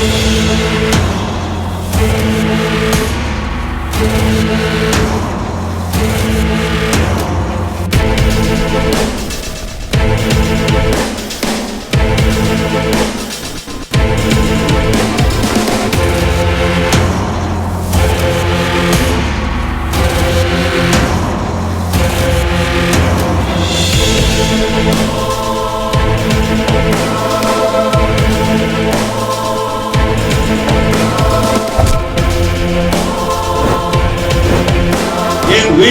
We'll be right.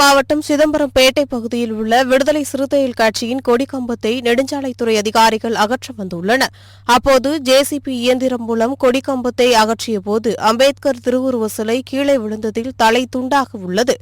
மாவட்டம் சிதம்பரம் பேட்டை பகுதியில் உள்ள விடுதலை சிறுத்தைகள் கட்சியின் கொடிக்கம்பத்தை நெடுஞ்சாலைத்துறை அதிகாரிகள் அகற்ற வந்துள்ளனர். அப்போது ஜேசிபி இயந்திரம் மூலம் கொடிக்கம்பத்தை அகற்றிய போது அம்பேத்கர் திருவுருவ சிலை கீழே விழுந்ததில் தலை துண்டாக உள்ளது.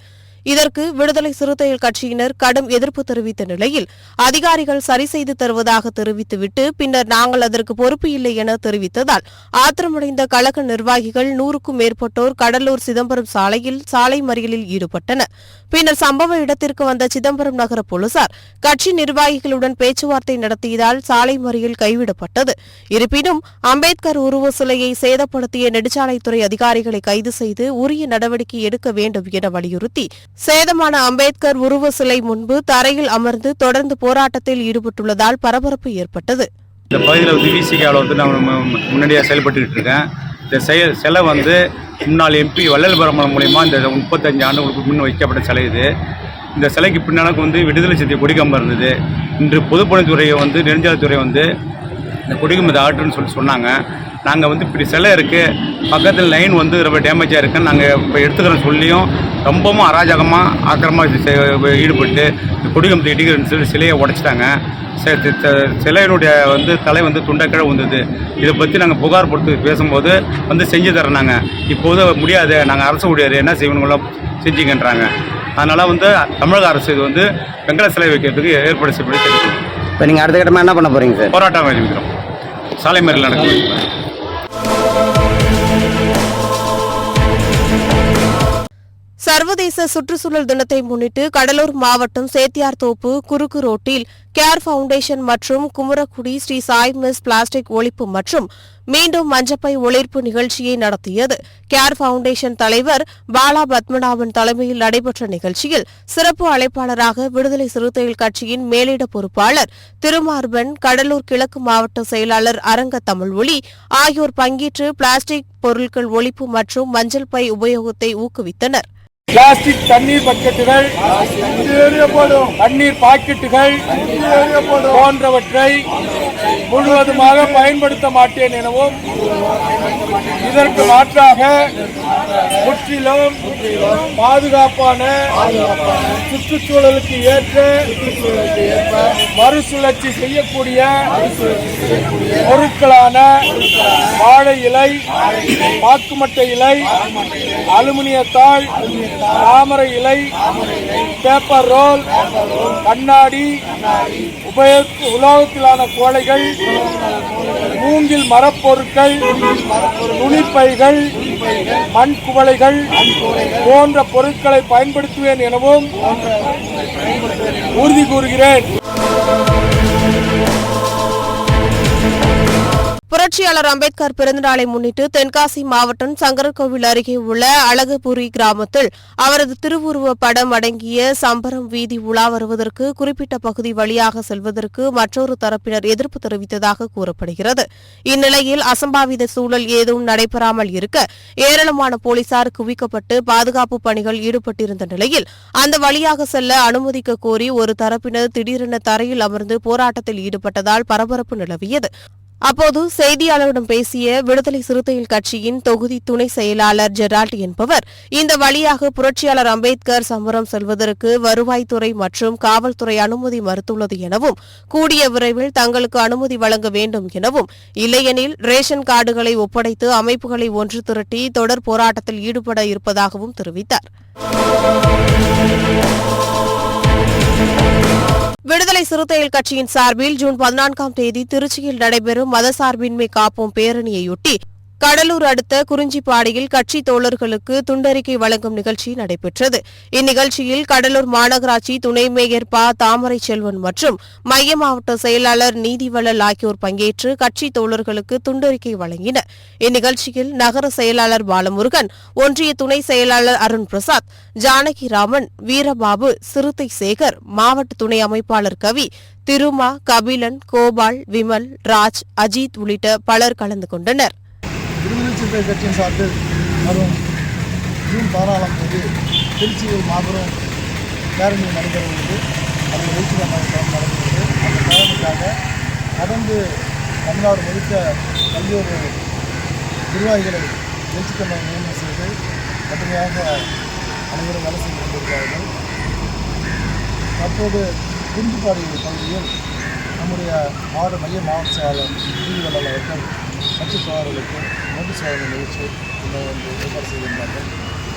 இதற்கு விடுதலை சிறுத்தைகள் கட்சியினர் கடும் எதிர்ப்பு தெரிவித்த நிலையில் அதிகாரிகள் சரி செய்து தருவதாக தெரிவித்துவிட்டு பின்னர் நாங்கள் அதற்கு பொறுப்பு இல்லை என தெரிவித்ததால் ஆத்திரமடைந்த கழக நிர்வாகிகள் நூறுக்கும் மேற்பட்டோர் கடலூர் சிதம்பரம் சாலையில் சாலை மறியலில் ஈடுபட்டனர். பின்னர் சம்பவ இடத்திற்கு வந்த சிதம்பரம் நகர போலீசார் கட்சி நிர்வாகிகளுடன் பேச்சுவார்த்தை நடத்தியதால் சாலை மறியல் கைவிடப்பட்டது. இருப்பினும் அம்பேத்கர் உருவ சிலையை சேதப்படுத்திய நெடுஞ்சாலைத்துறை அதிகாரிகளை கைது செய்து உரிய நடவடிக்கை எடுக்க வேண்டும் என வலியுறுத்தி சேதமான அம்பேத்கர் உருவ சிலை முன்பு தரையில் அமர்ந்து தொடர்ந்து போராட்டத்தில் ஈடுபட்டுள்ளதால் பரபரப்பு ஏற்பட்டது. இந்த பகுதியில் வந்து விசிகாவில் வந்து நான் மு- முன்னாடியாக செயல்பட்டுக்கிட்டு இருக்கேன். இந்த செய சிலை வந்து முன்னாள் எம்பி வள்ளல் பரமலம் மூலயமா இந்த முப்பத்தஞ்சு ஆண்டுகளுக்கு முன் வைக்கப்பட்ட சிலை இது. இந்த சிலைக்கு பின்னாலுக்கு வந்து விடுதலை சித்தி கொடிக்கம்பம் இருந்தது. இன்று பொதுப்பணித்துறையை வந்து நெடுஞ்சாலைத்துறை வந்து இந்த கொடிக்கம்பத்தை ஆட்டுன்னு சொல்லி சொன்னாங்க. நாங்கள் வந்து இப்படி சிலை இருக்குது பக்கத்தில் லைன் வந்து ரொம்ப டேமேஜாக இருக்குன்னு நாங்கள் இப்போ எடுத்துக்கிறோம் சொல்லியும் ரொம்பவும் அராஜகமாக ஆக்கிரமாக ஈடுபட்டு கொடிக்கம்பத்தை இடிக்கிறன்னு சொல்லி சிலையை உடைச்சிட்டாங்க. சிலையினுடைய வந்து தலை வந்து துண்டக்கிழ வந்தது இதை பற்றி நாங்கள் புகார் கொடுத்து பேசும்போது வந்து செஞ்சு நாங்கள் இப்போது முடியாது. நாங்கள் அரசு முடியாது என்ன செய்வனுங்களோ செஞ்சுங்கன்றாங்க அதனால் வந்து தமிழக அரசு இது வந்து வெங்கல சிலை வைக்கிறதுக்கு ஏற்பாடு செய்யப்படி தெரிவிக்கிறோம் இப்போ நீங்கள் அடுத்த கட்டமாக என்ன பண்ண போகிறீங்க சார்? போராட்டம் அறிவிக்கிறோம் சாலை மறியல் நடக்குது. சர்வதேச சுற்றுச்சூழல் தினத்தை முன்னிட்டு கடலூர் மாவட்டம் சேத்தியார்தோப்பு குறுக்கு ரோட்டில் கேர் ஃபவுண்டேஷன் மற்றும் குமரக்குடி ஸ்ரீ சாய் மிஸ் பிளாஸ்டிக் ஒழிப்பு மற்றும் மீண்டும் மஞ்சப்பை ஒளிர்ப்பு நிகழ்ச்சியை நடத்தியது. கேர் ஃபவுண்டேஷன் தலைவர் பாலா பத்மநாபன் தலைமையில் நடைபெற்ற நிகழ்ச்சியில் சிறப்பு அழைப்பாளராக விடுதலை சிறுத்தைகள் கட்சியின் மேலிட பொறுப்பாளர் திருமார்பன் கடலூர் கிழக்கு மாவட்ட செயலாளர் அரங்க தமிழ்ஒளி ஆகியோர் பங்கேற்று பிளாஸ்டிக் பொருட்கள் ஒழிப்பு மற்றும் மஞ்சள் பை உபயோகத்தை ஊக்குவித்தனர். பிளாஸ்டிக் தண்ணீர் பக்கெட்டுகள் தண்ணீர் பாக்கெட்டுகள் போன்றவற்றை முழுவதுமாக பயன்படுத்த மாட்டேன் எனவும் இதற்கு மாற்றாக முற்றிலும் பாதுகாப்பான சுற்றுச்சூழலுக்கு ஏற்ற மறுசுழற்சி செய்யக்கூடிய பொருட்களான வாழை இலை பாக்குமட்டை இலை அலுமினியத்தாள் தாமரை இலை பேப்பர் ரோல் கண்ணாடி உபயோக உலோகத்திலான கோழைகள் மூங்கில் மரப்பொருட்கள் துணிப்பைகள் மண் குவளைகள் போன்ற பொருட்களை பயன்படுத்துவேன் எனவும் உறுதி கூறுகிறேன். புரட்சியாளர் அம்பேத்கர் பிறந்தநாளை முன்னிட்டு தென்காசி மாவட்டம் சங்கரன்கோவில் அருகே உள்ள அழகுபுரி கிராமத்தில் அவரது திருவுருவ படம் அடங்கிய சம்பரம் வீதி உலா வருவதற்கு குறிப்பிட்ட பகுதி வழியாக செல்வதற்கு மற்றொரு தரப்பினர் எதிர்ப்பு தெரிவித்ததாக கூறப்படுகிறது. இந்நிலையில் அசம்பாவித சூழல் ஏதும் நடைபெறாமல் இருக்க ஏராளமான போலீசார் குவிக்கப்பட்டு பாதுகாப்பு பணிகள் ஈடுபட்டிருந்த நிலையில் அந்த வழியாக செல்ல அனுமதிக்க கோரி ஒரு தரப்பினர் திடீரென தரையில் அமர்ந்து போராட்டத்தில் ஈடுபட்டதால் பரபரப்பு நிலவியது. அப்போது செய்தியாளரிடம் பேசிய விடுதலை சிறுத்தைகள் கட்சியின் தொகுதி துணை செயலாளர் ஜெரால்ட் என்பவர் இந்த வழியாக புரட்சியாளர் அம்பேத்கர் சம்பரம் செல்வதற்கு வருவாய்த்துறை மற்றும் காவல்துறை அனுமதி மறுத்துள்ளது எனவும் கூடிய விரைவில் தங்களுக்கு அனுமதி வழங்க வேண்டும் எனவும் இல்லையெனில் ரேஷன் கார்டுகளை ஒப்படைத்து அமைப்புகளை ஒன்று திரட்டி தொடர் போராட்டத்தில் ஈடுபட இருப்பதாகவும் தெரிவித்தார். விடுதலை சிறுத்தைகள் கட்சியின் சார்பில் ஜூன் பதினான்காம் தேதி திருச்சியில் நடைபெறும் மதசார்பின்மை காப்போம் பேரணியையொட்டி கடலூர் அடுத்த குறிஞ்சிப்பாடியில் கட்சி தோழர்களுக்கு துண்டறிக்கை வழங்கும் நிகழ்ச்சி நடைபெற்றது. இந்நிகழ்ச்சியில் கடலூர் மாநகராட்சி துணை மேயர் ப. தாமரை செல்வன் மற்றும் மைய மாவட்ட செயலாளர் நீதிவளல் ஆகியோர் பங்கேற்று கட்சி தோழர்களுக்கு துண்டறிக்கை வழங்கினர். இந்நிகழ்ச்சியில் நகர செயலாளர் பாலமுருகன் ஒன்றிய துணை செயலாளர் அருண் பிரசாத் ஜானகிராமன் வீரபாபு சிறுத்தை சேகர் மாவட்ட துணை அமைப்பாளர் கவி திருமா கபிலன் கோபால் விமல் ராஜ் அஜித் உள்ளிட்ட பலர் கலந்து கொண்டனர். விடுதலை கட்சியின் சார்பில் வரும் ஜூன் பதினாலாம் தேதி திருச்சியில் மாபெரும் பேரணி நடைபெற உள்ளது அது எழுச்சிகரமாக நடந்துள்ளது அந்த பேரணிக்காக கடந்து தமிழ்நாடு முழுக்க பல்வேறு நிர்வாகிகளை எழுச்சிக்கமாக நியமனம் செய்து கடுமையாக அனைவரும் வேலை செய்து கொண்டிருக்கிறார்கள். தற்போது குண்டுபாடி பகுதியில் நம்முடைய மாவட்ட மைய மாவட்ட செயலாளர் நீதிவள்ளல் அவர்கள் கட்சி தோழர்களுக்கு நோட்டு சோதனை நிகழ்ச்சி இன்னும் வந்து ஏற்பாடு செய்திருந்தார்கள்.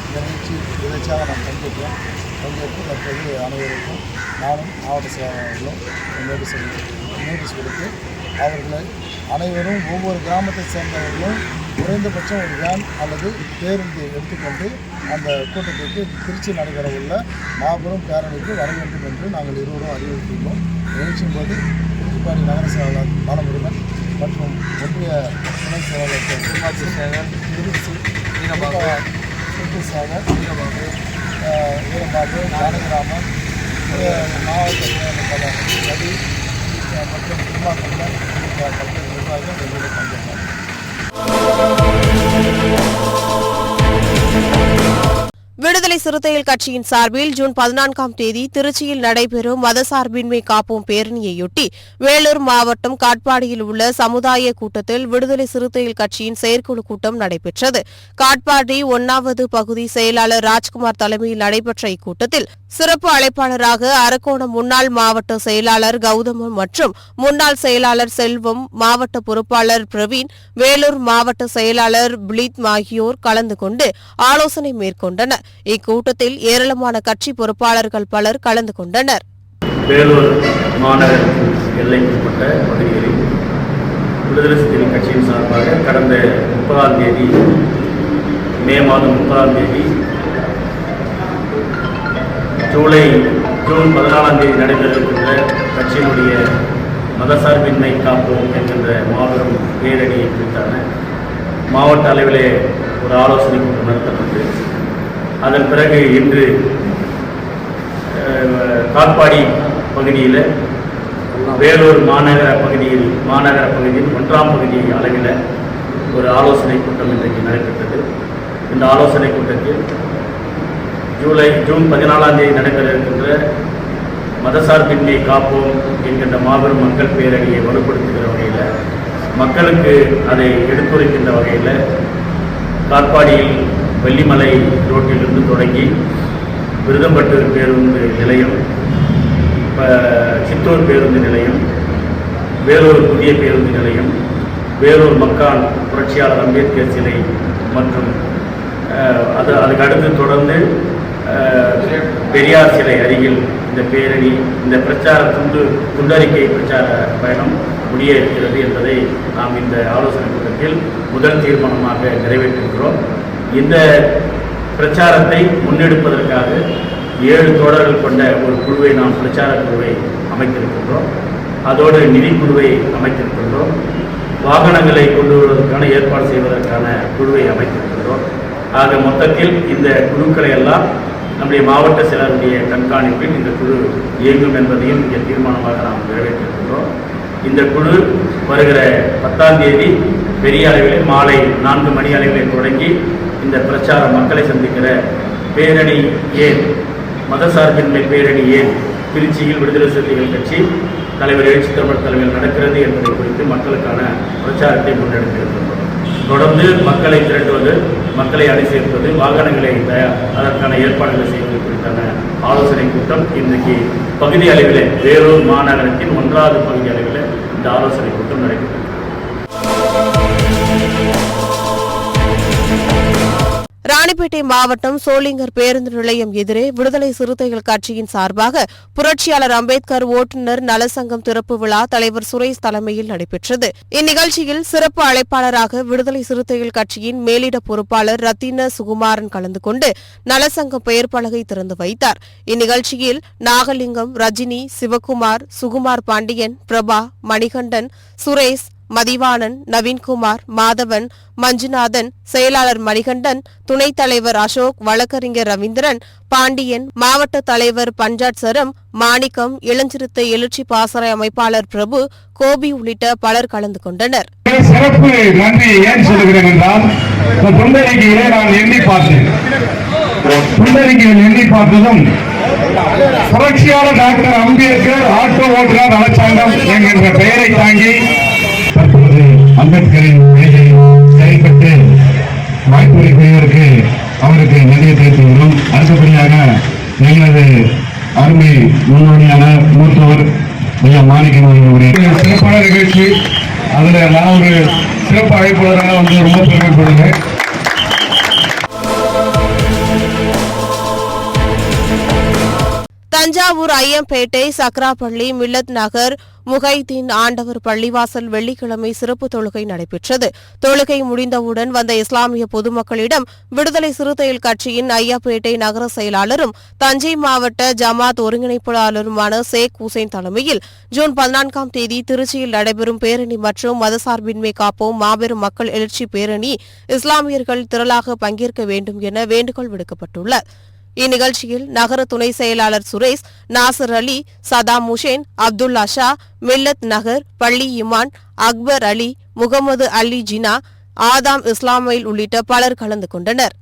இந்த நிகழ்ச்சி நிகழ்ச்சியாக நாம் பங்கேற்றோம் பங்கேற்று தற்போது அனைவருக்கும் நானும் மாவட்ட செயலாளர்களும் நோட்டீஸ் நோட்டீஸ் கொடுத்து அவர்களை அனைவரும் ஒவ்வொரு கிராமத்தை சேர்ந்தவர்களும் குறைந்தபட்சம் ஒரு வேன் அல்லது பேருந்து எடுத்துக்கொண்டு அந்த கூட்டத்திற்கு திருச்சி நடைபெற உள்ள மாபெரும் பேரணிக்கு வர வேண்டும் என்று நாங்கள் இருவரும் அறிவுறுத்தியுள்ளோம். நிகழ்ச்சியின் போது திருச்சிப்பாடி நகர செயலாளர் பாலமுருகன் மற்றும் ஒன்றிய துணை செயலாளர் திருமாச்சி சேகர் திருச்சி வீரபாபு சுற்று சேகர் வீரபாபு வீரபாபு ஜானகிராமன் மாவட்ட செயலாளர் ரவி மற்றும் திருமா கண்ணன் கல்வி நிர்வாகிகள் எங்களுடைய பங்கேற்றார். விடுதலை சிறுத்தைகள் கட்சியின் சார்பில் ஜூன் பதினான்காம் தேதி திருச்சியில் நடைபெறும் மதசார்பின்மை காப்போம் பேரணியையொட்டி வேலூர் மாவட்டம் காட்பாடியில் உள்ள சமுதாய கூட்டத்தில் விடுதலை சிறுத்தைகள் கட்சியின் செயற்குழு கூட்டம் நடைபெற்றது. காட்பாடி ஒன்னாவது பகுதி செயலாளர் ராஜ்குமார் தலைமையில் நடைபெற்ற இக்கூட்டத்தில் சிறப்பு அழைப்பாளராக அரக்கோணம் முன்னாள் மாவட்ட செயலாளர் கௌதமம் மற்றும் முன்னாள் செயலாளர் செல்வம் மாவட்ட பொறுப்பாளர் பிரவீன் வேலூர் மாவட்ட செயலாளர் பிலீத் ஆகியோர் கலந்து கொண்டு ஆலோசனை மேற்கொண்டனர். இக்கூட்டத்தில் ஏராளமான கட்சி பொறுப்பாளர்கள் பலர் கலந்து கொண்டனர். வேலூர் மாநகர எல்லைக்குட்பட்ட பகுதிகளில் விடுதலை சிறுத்தைகள் கட்சியின் சார்பாக கடந்த முப்பதாம் தேதி மே மாதம் முப்பதாம் தேதி ஜூலை ஜூன் பதினாலாம் தேதி நடைபெறவிருக்கின்ற கட்சியினுடைய மதசார்பின்மை காப்போம் என்கின்ற மாபெரும் பேரணியை குறித்தான மாவட்ட அளவிலே ஒரு ஆலோசனை கூட்டம் நடத்தப்பட்டு அதன் பிறகு இன்று அஹ், காட்பாடி பகுதியில் வேலூர் மாநகர பகுதியில் மாநகர பகுதியில் ஒன்றாம் பகுதி அளவில் ஒரு ஆலோசனை கூட்டம் இன்றைக்கு நடைபெற்றது. இந்த ஆலோசனை கூட்டத்தில் ஜூலை ஜூன் பதினாலாம் தேதி நடைபெற இருக்கின்ற மதசார்பின்மை காப்போம் என்கின்ற மாபெரும் மக்கள் பேரணியை வலுப்படுத்துகிற வகையில் மக்களுக்கு அதை எடுத்துரைக்கின்ற வகையில் காட்பாடியில் வெள்ளிமலை ரோட்டிலிருந்து தொடங்கி விருதம்பட்டு பேருந்து நிலையம் சித்தூர் பேருந்து நிலையம் வேலூர் புதிய பேருந்து நிலையம் வேலூர் மக்கான் புரட்சியாளர் அம்பேத்கர் சிலை மற்றும் அது அதுக்கு அடுத்து தொடர்ந்து பெரியார் சிலை அருகில் இந்த பேரணி இந்த பிரச்சார துண்டு துண்டறிக்கை பிரச்சார பயணம் முடிய இருக்கிறது என்பதை நாம் இந்த ஆலோசனை கூட்டத்தில் முதல் தீர்மானமாக நிறைவேற்றிருக்கிறோம். இந்த பிரச்சாரத்தை முன்னெடுப்பதற்காக ஏழு தோழர்கள் கொண்ட ஒரு குழுவை நாம் பிரச்சார குழுவை அமைத்திருக்கின்றோம். அதோடு நிதிக்குழுவை அமைத்திருக்கின்றோம். வாகனங்களை கொண்டு வருவதற்கான ஏற்பாடு செய்வதற்கான குழுவை அமைத்திருக்கின்றோம். ஆக மொத்தத்தில் இந்த குழுக்களை எல்லாம் நம்முடைய மாவட்ட செயலருடைய கண்காணிப்பில் இந்த குழு இயங்கும் என்பதையும் இங்கே தீர்மானமாக நாம் நிறைவேற்றிருக்கின்றோம். இந்த குழு வருகிற பத்தாம் தேதி பெரிய அளவில் மாலை நான்கு மணி அளவில் தொடங்கி இந்த பிரச்சாரம் மக்களை சந்திக்கிற பேரணி ஏன்? மதசார்பின்மை பேரணி ஏன்? திருச்சியில் விடுதலை சிறுத்தைகள் கட்சி தலைவர் எழுச்சி தமிழர் தலைமையில் நடக்கிறது என்பதை குறித்து மக்களுக்கான பிரச்சாரத்தை முன்னெடுத்திருக்கிறோம் தொடர்ந்து மக்களை திரட்டுவது மக்களை அணி சேர்ப்பது வாகனங்களை தயார் அதற்கான ஏற்பாடுகளை செய்வது குறித்தான ஆலோசனை கூட்டம் இன்றைக்கு பகுதி அளவிலே வேலூர் மாநகரத்தின் ஒன்றாவது பகுதி அளவில் இந்த ஆலோசனை கூட்டம் நடைபெற்றது. ராணிப்பேட்டை மாவட்டம் சோளிங்கர் பேருந்து நிலையம் எதிரே விடுதலை சிறுத்தைகள் கட்சியின் சார்பாக புரட்சியாளர் அம்பேத்கர் ஓட்டுநர் நலசங்கம் திறப்பு விழா தலைவர் சுரேஷ் தலைமையில் நடைபெற்றது. இந்நிகழ்ச்சியில் சிறப்பு அழைப்பாளராக விடுதலை சிறுத்தைகள் கட்சியின் மேலிட பொறுப்பாளர் ரத்தின சுகுமாரன் கலந்து கொண்டு நலசங்கம் பெயர் பலகை திறந்து வைத்தார். இந்நிகழ்ச்சியில் நாகலிங்கம் ரஜினி சிவகுமார் சுகுமார் பாண்டியன் பிரபா மணிகண்டன் சுரேஷ் மதிவாணன் நவீன்குமார் மாதவன் மஞ்சுநாதன் செயலாளர் மணிகண்டன் துணைத் தலைவர் அசோக் வழக்கறிஞர் ரவீந்திரன் பாண்டியன் மாவட்ட தலைவர் பஞ்சாட் சரம் மாணிக்கம் இளஞ்சிறுத்தை எழுச்சி பாசறை அமைப்பாளர் பிரபு கோபி உள்ளிட்ட பலர் கலந்து கொண்டனர். சிறப்பு நன்றி ஏன் சொல்லுகிறேன் என்றால் இந்த நான் எண்ணி பார்த்தேன். புண்டரிகையில் எண்ணி பார்த்ததும் புரட்சியாளர் டாக்டர் அம்பேத்கர் ஆட்டோ ஓட்டுநர் நலச்சங்கம் என்கின்ற பெயரை தாங்கி அம்பேத்கரின் வழியில் செயல்பட்டு வாய்ப்புரைக்குரியவருக்கு அவருக்கு நிறைய தெரிவித்துள்ளோம் அடுத்தபடியாக எங்களது அருமை முன்னோடியான மூத்தவர் ஐயா மாணிக்கம் சிறப்பான நிகழ்ச்சி. அதில் நான் ஒரு சிறப்பு அழைப்பாளராக வந்து ரொம்ப பெருமைப்படுகிறேன். தஞ்சாவூர் ஐயம்பேட்டை சக்ராப்பள்ளி மில்லத் நகர் முகைதீன் ஆண்டவர் பள்ளிவாசல் வெள்ளிக்கிழமை சிறப்பு தொழுகை நடைபெற்றது. தொழுகை முடிந்தவுடன் வந்த இஸ்லாமிய பொதுமக்களிடம் விடுதலை சிறுத்தைகள் கட்சியின் ஐயாப்பேட்டை நகர செயலாளரும் தஞ்சை மாவட்ட ஜமாத் ஒருங்கிணைப்பாளருமான ஷேக் ஹுசைன் தலைமையில் ஜூன் பதினான்காம் தேதி திருச்சியில் நடைபெறும் பேரணி மற்றும் மதசார்பின்மை காப்போம் மாபெரும் மக்கள் எழுச்சி பேரணி இஸ்லாமியர்கள் திரளாக பங்கேற்க வேண்டும் என வேண்டுகோள் விடுக்கப்பட்டுள்ளது. இந்நிகழ்ச்சியில் நகர துணை செயலாளர் சுரேஷ் நாசர் அலி சதாம் ஹுசேன் அப்துல்லா ஷா மில்லத் நகர் பள்ளி இமான் அக்பர் அலி முகமது அலி ஜினா ஆதாம் இஸ்லாமைல் உள்ளிட்ட பலர் கலந்து கொண்டனர்.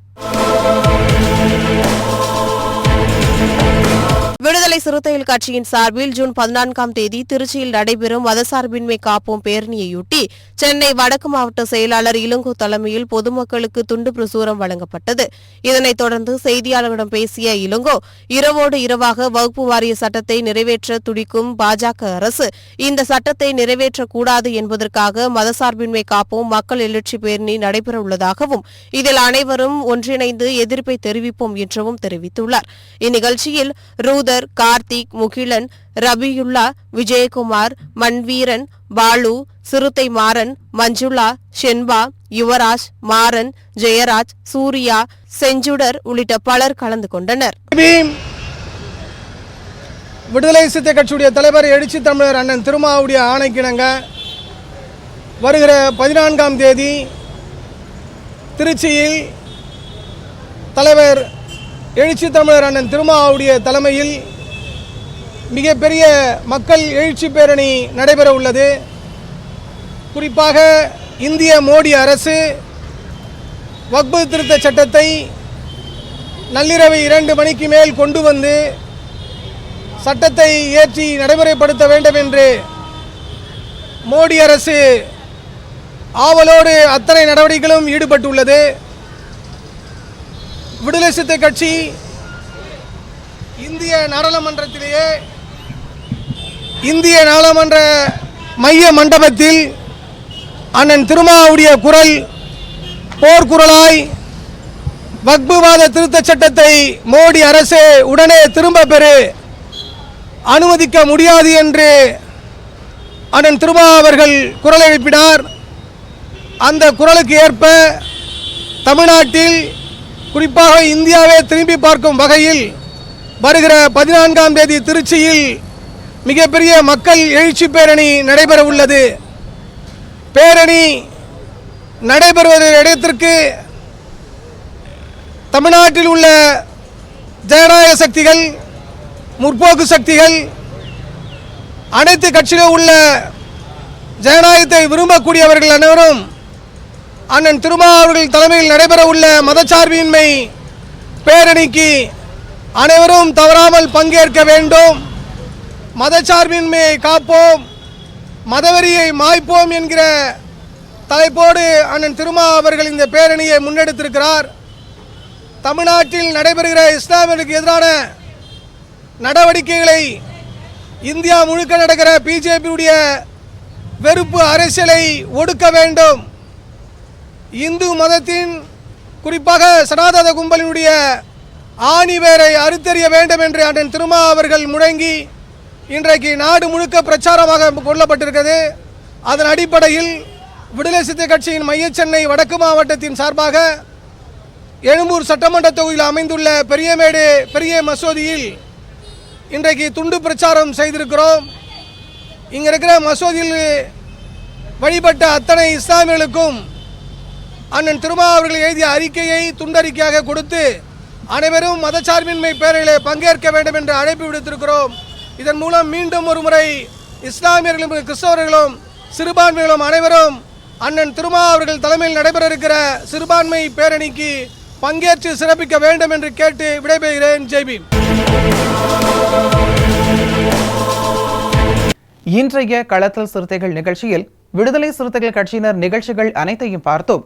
விடுதலை சிறுத்தைகள் கட்சியின் சார்பில் ஜூன் பதினான்காம் தேதி திருச்சியில் நடைபெறும் மதசார்பின்மை காப்போம் பேரணியையொட்டி சென்னை வடக்கு மாவட்ட செயலாளர் இளங்கோ தலைமையில் பொதுமக்களுக்கு துண்டு பிரசுரம் வழங்கப்பட்டது. இதனைத் தொடர்ந்து செய்தியாளர்களிடம் பேசிய இளங்கோ இரவோடு இரவாக வகுப்பு வாரிய சட்டத்தை நிறைவேற்ற துடிக்கும் பாஜக அரசு இந்த சட்டத்தை நிறைவேற்றக்கூடாது என்பதற்காக மதசார்பின்மை காப்போம் மக்கள் எழுச்சி பேரணி நடைபெறவுள்ளதாகவும் இதில் அனைவரும் ஒன்றிணைந்து எதிர்ப்பை தெரிவிப்போம் என்றும் தெரிவித்துள்ளார். இந்நிகழ்ச்சியில் ரூத சுந்தர் கார்த்திக் முகிலன் ரபியுல்லா விஜயகுமார் மன்வீரன் பாலு சிறுத்தை மாறன் மஞ்சுளா ஷென்பா யுவராஜ் மாறன் ஜெயராஜ் சூர்யா செஞ்சுடர் உள்ளிட்ட பலர் கலந்து கொண்டனர். விடுதலை சிறுத்தை கட்சியுடைய தலைவர் எழுச்சி தமிழர் அண்ணன் திருமாவுடைய ஆணைக்கிணங்க வருகிற பதினான்காம் தேதி திருச்சியில் தலைவர் எழுச்சி தமிழர் அண்ணன் திருமாவுடைய தலைமையில் மிகப்பெரிய மக்கள் எழுச்சி பேரணி நடைபெற உள்ளது. குறிப்பாக இந்திய மோடி அரசு வக்பு திருத்த சட்டத்தை நள்ளிரவு இரண்டு மணிக்கு மேல் கொண்டு வந்து சட்டத்தை இயற்றி நடைமுறைப்படுத்த வேண்டும் என்று மோடி அரசு ஆவலோடு அத்தனை நடவடிக்கைகளும் ஈடுபட்டுள்ளது. விடுதலை சிறுத்தை கட்சி இந்திய நாடாளுமன்றத்திலேயே இந்திய நாடாளுமன்ற மைய மண்டபத்தில் அண்ணன் திருமாவுடைய குரல் போர்க்குரலாய் வக்புவாத திருத்தச் சட்டத்தை மோடி அரசு உடனே திரும்ப பெறு அனுமதிக்க முடியாது என்று அண்ணன் திருமா அவர்கள் குரல் எழுப்பினார். அந்த குரலுக்கு ஏற்ப தமிழ்நாட்டில் குறிப்பாக இந்தியாவை திரும்பி பார்க்கும் வகையில் வருகிற பதினான்காம் தேதி திருச்சியில் மிகப்பெரிய மக்கள் எழுச்சி பேரணி நடைபெற உள்ளது பேரணி நடைபெறுவது இடத்திற்கு தமிழ்நாட்டில் உள்ள ஜனநாயக சக்திகள் முற்போக்கு சக்திகள் அனைத்து கட்சியிலும் உள்ள ஜனநாயகத்தை விரும்பக்கூடியவர்கள் அனைவரும் அண்ணன் திருமா அவர்கள் தலைமையில் நடைபெற உள்ள மதச்சார்பின்மை பேரணிக்கு அனைவரும் தவறாமல் பங்கேற்க வேண்டும். மதச்சார்பின்மையை காப்போம். மதவெறியை மாய்ப்போம் என்கிற தலைப்போடு அண்ணன் திருமா அவர்கள் இந்த பேரணியை முன்னெடுத்திருக்கிறார். தமிழ்நாட்டில் நடைபெறுகிற இஸ்லாமியர்களுக்கு எதிரான நடவடிக்கைகளை இந்தியா முழுக்க நடக்கிற பிஜேபியுடைய வெறுப்பு அரசியலை ஒடுக்க வேண்டும். இந்து மதத்தின் குறிப்பாக சனாதன கும்பலினுடைய ஆணிவேரை அறுத்தறிய வேண்டும் என்று அண்ணன் திருமா அவர்கள் முழங்கி இன்றைக்கு நாடு முழுக்க பிரச்சாரமாக கொள்ளப்பட்டிருக்கிறது. அதன் அடிப்படையில் விடுதலை சித்த கட்சியின் மையச்சென்னை வடக்கு மாவட்டத்தின் சார்பாக எழும்பூர் சட்டமன்ற தொகுதியில் அமைந்துள்ள பெரியமேடு பெரிய மசூதியில் இன்றைக்கு துண்டு பிரச்சாரம் செய்திருக்கிறோம். இங்கே இருக்கிற மசூதியில் வழிபட்ட அத்தனை இஸ்லாமியர்களுக்கும் அண்ணன் திருமா அவர்கள் எழுதிய அறிக்கையை துண்டறிக்கையாக கொடுத்து அனைவரும் மதச்சார்பின்மை பேரணியிலே பங்கேற்க வேண்டும் என்று அழைப்பு விடுத்திருக்கிறோம். இதன் மூலம் மீண்டும் ஒரு முறை இஸ்லாமியர்களும் கிறிஸ்தவர்களும் சிறுபான்மைகளும் அனைவரும் அண்ணன் திருமா அவர்கள் தலைமையில் நடைபெற இருக்கிற சிறுபான்மை பேரணிக்கு பங்கேற்று சிறப்பிக்க வேண்டும் என்று கேட்டு விடைபெறுகிறேன். ஜெய்பி இன்றைய களத்தல் சிறுத்தைகள் நிகழ்ச்சியில் விடுதலை சிறுத்தைகள் கட்சியினர் நிகழ்ச்சிகள் அனைத்தையும் பார்த்தோம்.